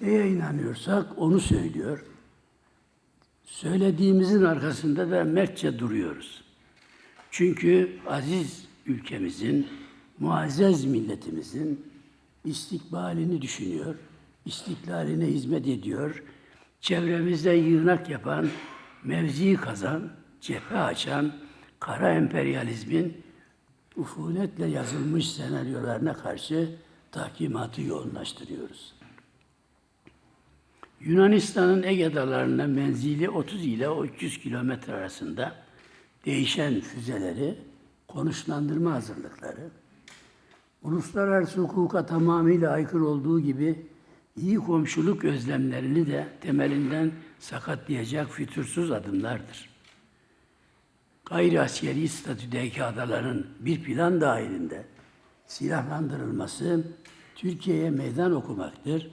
Neye inanıyorsak onu söylüyor. Söylediğimizin arkasında da mertçe duruyoruz. Çünkü aziz ülkemizin, muazzez milletimizin istikbalini düşünüyor, istiklaline hizmet ediyor, çevremizde yığınak yapan, mevzi kazan, cephe açan, kara emperyalizmin ufunetle yazılmış senaryolarına karşı tahkimatı yoğunlaştırıyoruz. Yunanistan'ın Ege Adalarına menzili 30 ile 300 kilometre arasında değişen füzeleri, konuşlandırma hazırlıkları, uluslararası hukuka tamamıyla aykırı olduğu gibi iyi komşuluk özlemlerini de temelinden sakatlayacak fütursuz adımlardır. Gayri askeri statüdeki adaların bir plan dahilinde silahlandırılması Türkiye'ye meydan okumaktır.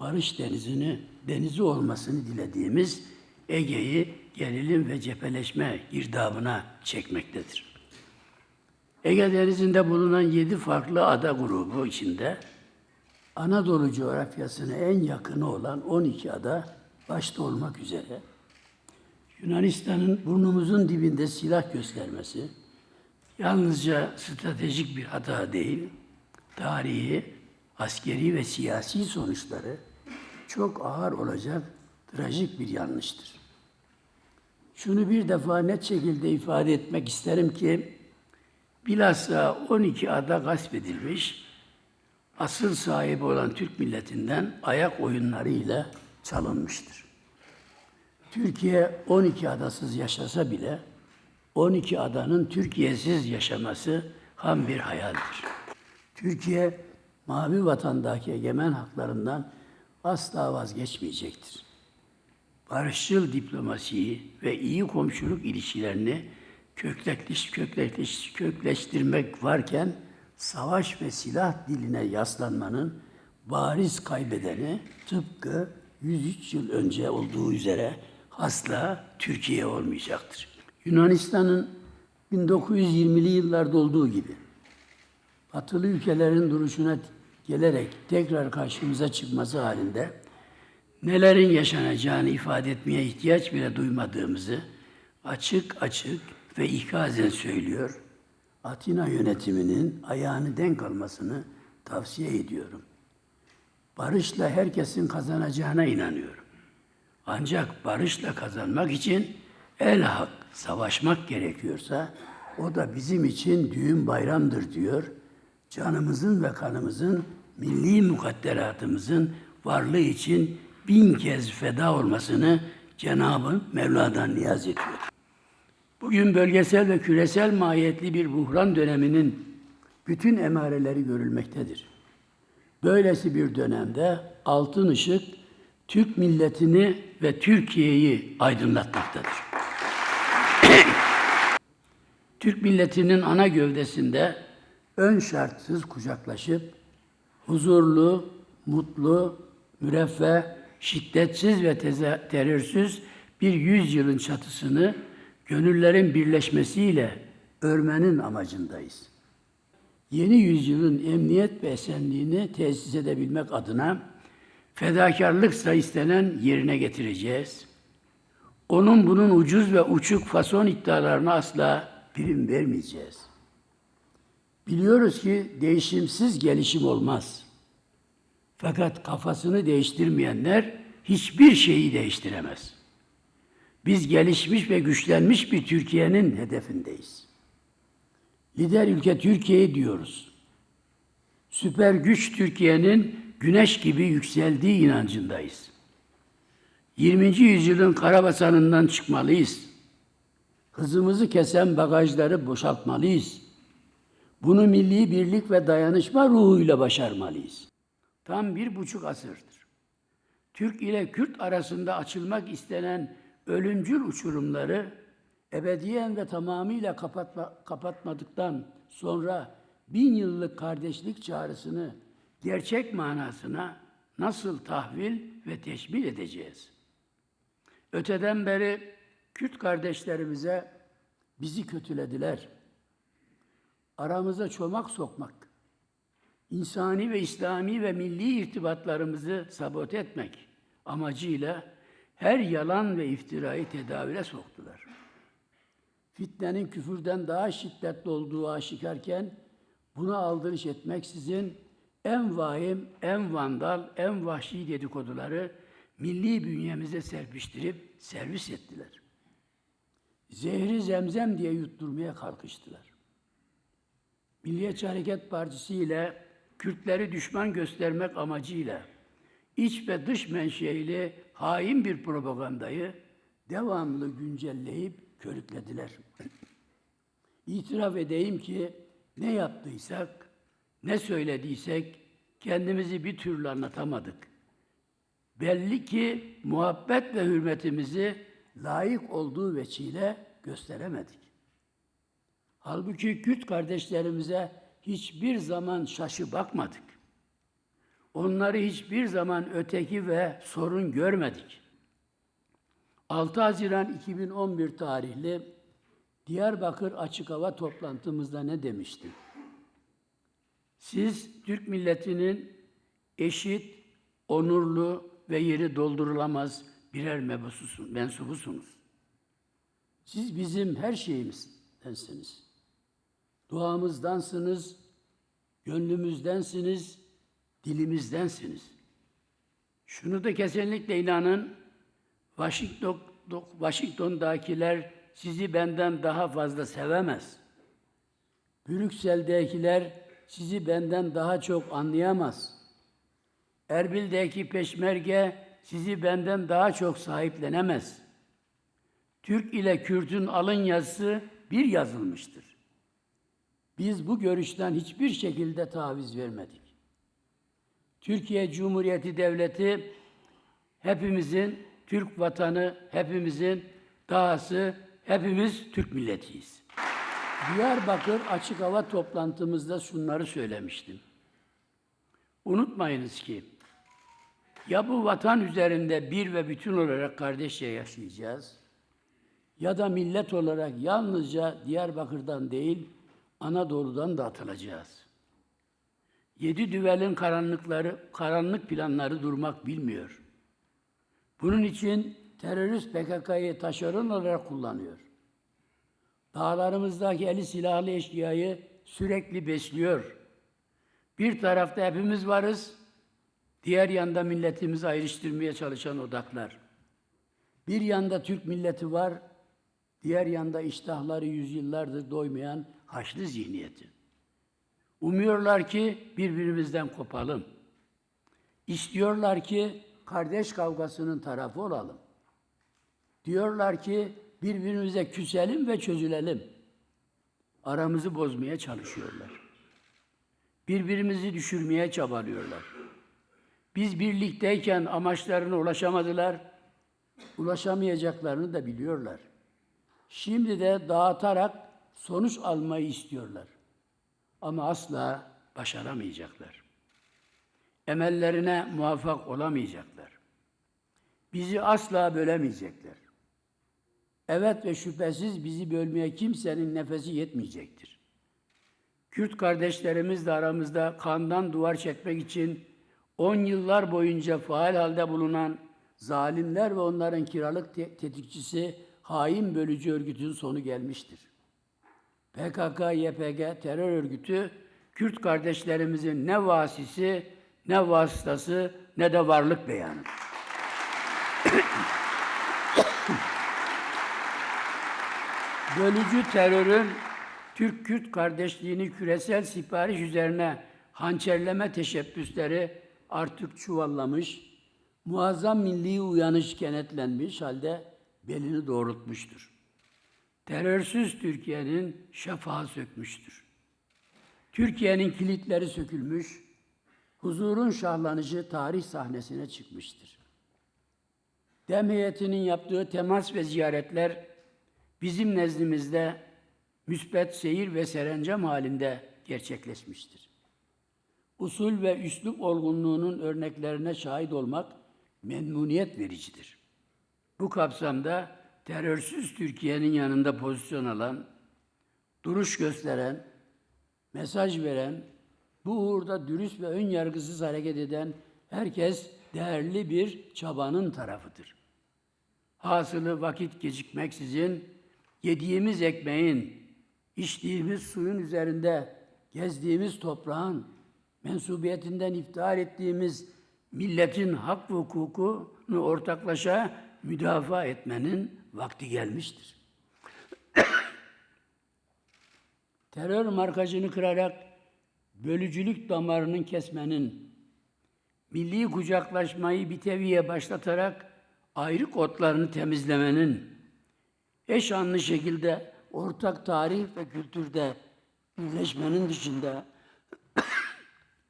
Barış denizini, denizi olmasını dilediğimiz Ege'yi gerilim ve cepheleşme girdabına çekmektedir. Ege Denizi'nde bulunan yedi farklı ada grubu içinde Anadolu coğrafyasına en yakını olan 12 ada başta olmak üzere Yunanistan'ın burnumuzun dibinde silah göstermesi yalnızca stratejik bir hata değil, tarihi, askeri ve siyasi sonuçları çok ağır olacak trajik bir yanlıştır. Şunu bir defa net şekilde ifade etmek isterim ki bilhassa 12 ada gasp edilmiş, asıl sahibi olan Türk milletinden ayak oyunlarıyla çalınmıştır. Türkiye 12 adasız yaşasa bile 12 adanın Türkiye'siz yaşaması ham bir hayaldir. Türkiye mavi vatandaki egemen haklarından asla vazgeçmeyecektir. Barışçıl diplomasiyi ve iyi komşuluk ilişkilerini kökleş, kökleş, kökleştirmek varken savaş ve silah diline yaslanmanın bariz kaybedeni tıpkı 103 yıl önce olduğu üzere asla Türkiye olmayacaktır. Yunanistan'ın 1920'li yıllarda olduğu gibi batılı ülkelerin duruşuna gelerek tekrar karşımıza çıkması halinde nelerin yaşanacağını ifade etmeye ihtiyaç bile duymadığımızı açık açık ve ikazen söylüyor. Atina yönetiminin ayağını denk almasını tavsiye ediyorum. Barışla herkesin kazanacağına inanıyorum. Ancak barışla kazanmak için el hak savaşmak gerekiyorsa o da bizim için düğün bayramdır diyor. Canımızın ve kanımızın, milli mukadderatımızın varlığı için bin kez feda olmasını Cenab-ı Mevla'dan niyaz ediyor. Bugün bölgesel ve küresel mahiyetli bir buhran döneminin bütün emareleri görülmektedir. Böylesi bir dönemde altın ışık Türk milletini ve Türkiye'yi aydınlatmaktadır. Türk milletinin ana gövdesinde ön şartsız kucaklaşıp huzurlu, mutlu, müreffeh, şiddetsiz ve terörsüz bir yüzyılın çatısını gönüllerin birleşmesiyle örmenin amacındayız. Yeni yüzyılın emniyet ve esenliğini tesis edebilmek adına fedakarlıksa istenen yerine getireceğiz. Onun bunun ucuz ve uçuk fason iddialarına asla prim vermeyeceğiz. Biliyoruz ki değişimsiz gelişim olmaz. Fakat kafasını değiştirmeyenler hiçbir şeyi değiştiremez. Biz gelişmiş ve güçlenmiş bir Türkiye'nin hedefindeyiz. Lider ülke Türkiye diyoruz. Süper güç Türkiye'nin güneş gibi yükseldiği inancındayız. 20. yüzyılın karabasanından çıkmalıyız. Hızımızı kesen bagajları boşaltmalıyız. Bunu milli birlik ve dayanışma ruhuyla başarmalıyız. Tam bir buçuk asırdır. Türk ile Kürt arasında açılmak istenen ölümcül uçurumları ebediyen ve tamamıyla kapatma, kapatmadıktan sonra bin yıllık kardeşlik çağrısını gerçek manasına nasıl tahvil ve teşmil edeceğiz? Öteden beri Kürt kardeşlerimize bizi kötülediler. Aramıza çomak sokmak, insani ve İslami ve milli irtibatlarımızı sabote etmek amacıyla her yalan ve iftirayı tedavüle soktular. Fitnenin küfürden daha şiddetli olduğu aşikarken buna aldırış etmeksizin en vahim, en vandal, en vahşi dedikoduları milli bünyemize serpiştirip servis ettiler. Zehri zemzem diye yutturmaya kalkıştılar. Milliyetçi Hareket Partisi ile Kürtleri düşman göstermek amacıyla iç ve dış menşeili hain bir propagandayı devamlı güncelleyip körüklediler. İtiraf edeyim ki ne yaptıysak, ne söylediysek kendimizi bir türlü anlatamadık. Belli ki muhabbet ve hürmetimizi layık olduğu veçile gösteremedik. Halbuki Kürt kardeşlerimize hiçbir zaman şaşı bakmadık. Onları hiçbir zaman öteki ve sorun görmedik. 6 Haziran 2011 tarihli Diyarbakır Açık Hava toplantımızda ne demiştim? Siz Türk milletinin eşit, onurlu ve yeri doldurulamaz birer mebususun- mensubusunuz. Siz bizim her şeyimizdensiniz. Duamızdansınız, gönlümüzdensiniz, dilimizdensiniz. Şunu da kesinlikle inanın, Washington, Washington'dakiler sizi benden daha fazla sevemez. Brüksel'dekiler sizi benden daha çok anlayamaz. Erbil'deki peşmerge sizi benden daha çok sahiplenemez. Türk ile Kürt'ün alın yazısı bir yazılmıştır. Biz bu görüşten hiçbir şekilde taviz vermedik. Türkiye Cumhuriyeti Devleti hepimizin Türk vatanı, hepimizin dahası, hepimiz Türk milletiyiz. Diyarbakır açık hava toplantımızda şunları söylemiştim. Unutmayınız ki ya bu vatan üzerinde bir ve bütün olarak kardeşçe yaşayacağız ya da millet olarak yalnızca Diyarbakır'dan değil Anadolu'dan da atılacağız. Yedi düvelin karanlıkları, karanlık planları durmak bilmiyor. Bunun için terörist PKK'yı taşeron olarak kullanıyor. Dağlarımızdaki eli silahlı eşkıyayı sürekli besliyor. Bir tarafta hepimiz varız, diğer yanda milletimizi ayrıştırmaya çalışan odaklar. Bir yanda Türk milleti var, diğer yanda iştahları yüzyıllardır doymayan Haçlı zihniyeti. Umuyorlar ki birbirimizden kopalım. İstiyorlar ki kardeş kavgasının tarafı olalım. Diyorlar ki birbirimize küselim ve çözülelim. Aramızı bozmaya çalışıyorlar. Birbirimizi düşürmeye çabalıyorlar. Biz birlikteyken amaçlarına ulaşamadılar. Ulaşamayacaklarını da biliyorlar. Şimdi de dağıtarak sonuç almayı istiyorlar. Ama asla başaramayacaklar. Emellerine muvaffak olamayacaklar. Bizi asla bölemeyecekler. Evet ve şüphesiz bizi bölmeye kimsenin nefesi yetmeyecektir. Kürt kardeşlerimiz de aramızda kandan duvar çekmek için on yıllar boyunca faal halde bulunan zalimler ve onların kiralık te- tetikçisi hain bölücü örgütün sonu gelmiştir. PKK, YPG terör örgütü Kürt kardeşlerimizin ne vasisi, ne vasıtası, ne de varlık beyanı. Bölücü terörün Türk-Kürt kardeşliğini küresel sipariş üzerine hançerleme teşebbüsleri artık çuvallamış, muazzam milli uyanış kenetlenmiş halde belini doğrultmuştur. Terörsüz Türkiye'nin şafağı sökmüştür. Türkiye'nin kilitleri sökülmüş, huzurun şahlanışı tarih sahnesine çıkmıştır. Dem heyetinin yaptığı temas ve ziyaretler bizim nezdimizde müsbet seyir ve serencam halinde gerçekleşmiştir. Usul ve üslup olgunluğunun örneklerine şahit olmak memnuniyet vericidir. Bu kapsamda terörsüz Türkiye'nin yanında pozisyon alan, duruş gösteren, mesaj veren, Bu uğurda dürüst ve ön yargısız hareket eden herkes değerli bir çabanın tarafıdır. Hasılı vakit gecikmeksizin yediğimiz ekmeğin, içtiğimiz suyun üzerinde gezdiğimiz toprağın, mensubiyetinden iftihar ettiğimiz milletin hak ve hukukunu ortaklaşa müdafaa etmenin vakti gelmiştir. Terör markajını kırarak bölücülük damarının kesmenin, milli kucaklaşmayı bir teviye başlatarak ayrı kodlarını temizlemenin, eş anlı şekilde ortak tarih ve kültürde birleşmenin dışında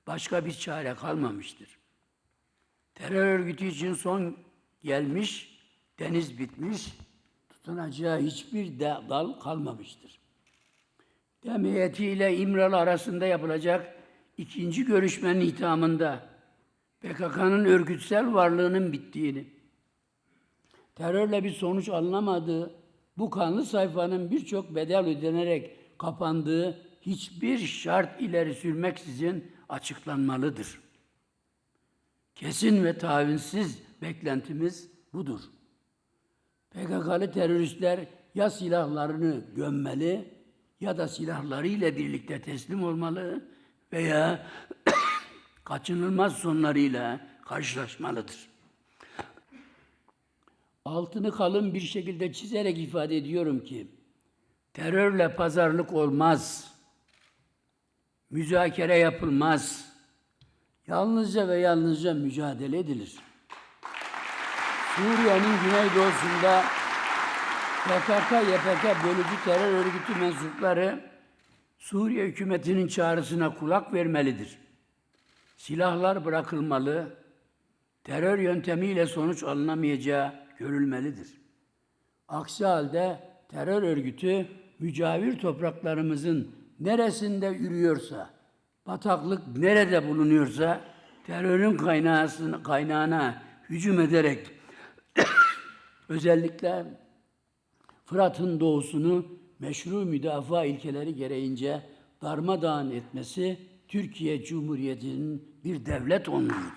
başka bir çare kalmamıştır. Terör örgütü için son gelmiş, deniz bitmiş, tutunacağı hiçbir da- dal kalmamıştır. Dem heyetiyle İmralı arasında yapılacak ikinci görüşmenin hitamında PKK'nın örgütsel varlığının bittiğini, terörle bir sonuç alınamadığı, bu kanlı sayfanın birçok bedel ödenerek kapandığı hiçbir şart ileri sürmeksizin açıklanmalıdır. Kesin ve tavinsiz beklentimiz budur. PKK'lı teröristler ya silahlarını gömmeli ya da silahlarıyla birlikte teslim olmalı veya kaçınılmaz sonlarıyla karşılaşmalıdır. Altını kalın bir şekilde çizerek ifade ediyorum ki terörle pazarlık olmaz. Müzakere yapılmaz. Yalnızca ve yalnızca mücadele edilir. Suriye'nin güneydoğusunda PKK, YPG bölücü terör örgütü mensupları Suriye hükümetinin çağrısına kulak vermelidir. Silahlar bırakılmalı, terör yöntemiyle sonuç alınamayacağı görülmelidir. Aksi halde terör örgütü mücavir topraklarımızın neresinde yürüyorsa, bataklık nerede bulunuyorsa terörün kaynağına hücum ederek özellikle Fırat'ın doğusunu meşru müdafaa ilkeleri gereğince darmadağın etmesi Türkiye Cumhuriyeti'nin bir devlet onurudur.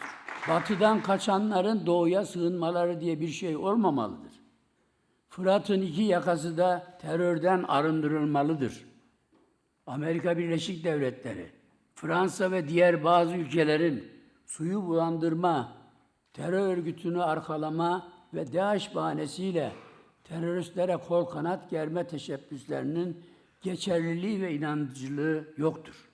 Batıdan kaçanların doğuya sığınmaları diye bir şey olmamalıdır. Fırat'ın iki yakası da terörden arındırılmalıdır. Amerika Birleşik Devletleri, Fransa ve diğer bazı ülkelerin suyu bulandırma, terör örgütünü arkalama ve DAEŞ bahanesiyle teröristlere kol kanat germe teşebbüslerinin geçerliliği ve inandırıcılığı yoktur.